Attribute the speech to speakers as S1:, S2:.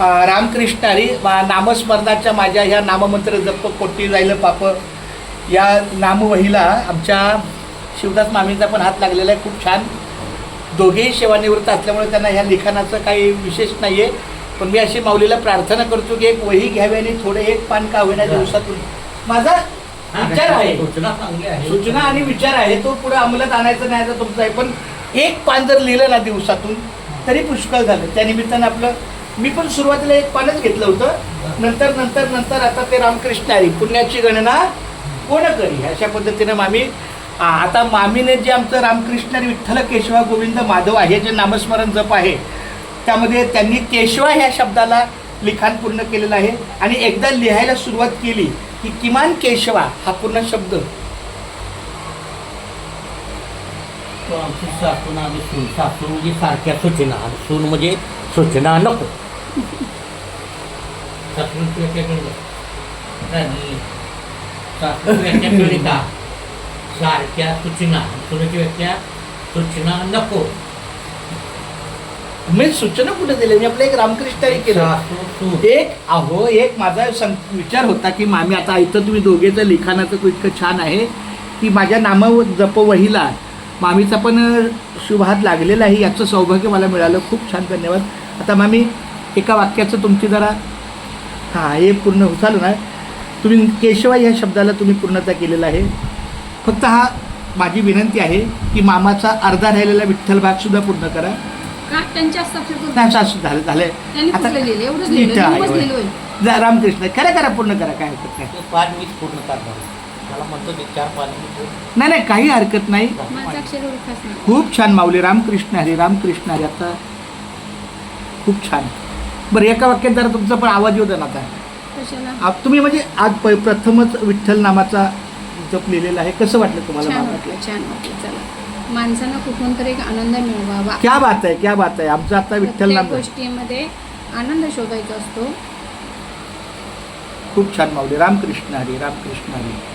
S1: रामकृष्ण हरी नामस्मरणाच्या माझ्या ह्या नाममंत्र जप कोटी जाईल पाप. या नामवहीला आमच्या शिवदास मामींचा पण हात लागलेला आहे खूप छान. दोघेही सेवानिवृत्त असल्यामुळे त्यांना ह्या लिखाणाचं काही विशेष नाही आहे पण मी अशी माऊलीला प्रार्थना करतो की एक वही घ्यावी आणि थोडे एक पान का होईना दिवसातून. माझा विचार आहे.
S2: सूचना
S1: आणि विचार आहे. तो पुढे अंमलात आणायचा नाही तुमचा आहे. पण एक पान जर लिहिलं ना दिवसातून तरी पुष्कळ झालं. त्या निमित्तानं आपलं मी पण सुरुवातीला एक पानच घेतलं होतं. नंतर नंतर नंतर आता ते रामकृष्ण आहे. पुण्याची गणना कोण करी? अशा पद्धतीनं मामी आता मामीने जे आमचं रामकृष्ण आणि विठ्ठल केशवा गोविंद माधव आहे जे नामस्मरण जप आहे त्यामध्ये त्यांनी केशवा ह्या शब्दाला लिखाण पूर्ण केलेलं आहे. आणि एकदा लिहायला सुरुवात केली की किमान केशवा हा पूर्ण शब्द.
S2: आमची सासून आम्ही सून सासू म्हणजे सारख्या सूचना. सून म्हणजे सूचना नको. राणी सासू का सारख्या सूचना. सुनेची व्याख्या सूचना नको.
S1: मी सूचना कुठे दिली? मी आपलं एक रामकृष्णारी केलं. एक अहो एक माझा विचार होता की मामी आता इथं तुम्ही दोघेचं लिखाणाचं इतकं छान आहे की माझ्या नाम जपवहीला. मामीचा पण शुभ हात लागलेला आहे. याचं सौभाग्य मला मिळालं. खूप छान धन्यवाद. आता मामी एका वाक्याचं तुमची जरा हां हे पूर्ण झालं ना तुम्ही केशवा या शब्दाला तुम्ही पूर्णता केलेला आहे. फक्त हा माझी विनंती आहे की मामाचा अर्धा राहिलेला विठ्ठल भाग सुद्धा पूर्ण करा.
S3: का? त्यांच्या
S1: असं झालं झालंय.
S3: त्यांनी
S1: आता रामकृष्ण करा करा पूर्ण करा काय हरकत नाही.
S2: पूर्ण करणार
S1: नाही नाही काही हरकत नाही. खूप छान माऊली रामकृष्ण हरी रामकृष्ण हरी आता खूप छान. बरं एका वाक्यात जरा तुमचा पण आवाज येऊ द्या ना आता.
S3: कशाला?
S1: तुम्ही म्हणजे आज प- प्रथमच विठ्ठल नामाचा जप लिहिलेला आहे. कसं वाटलं तुम्हाला
S3: छान वाटलं छान वाटलं. चला. माणसांना कुठून तरी एक आनंद मिळवावा.
S1: क्या बात आहे क्या बात आहे. आमचं आता विठ्ठल
S3: प्रत्येक
S1: नाम
S3: गोष्टीमध्ये आनंद शोधायचा असतो.
S1: खूप छान माऊली. रामकृष्ण हरी रामकृष्ण हरी.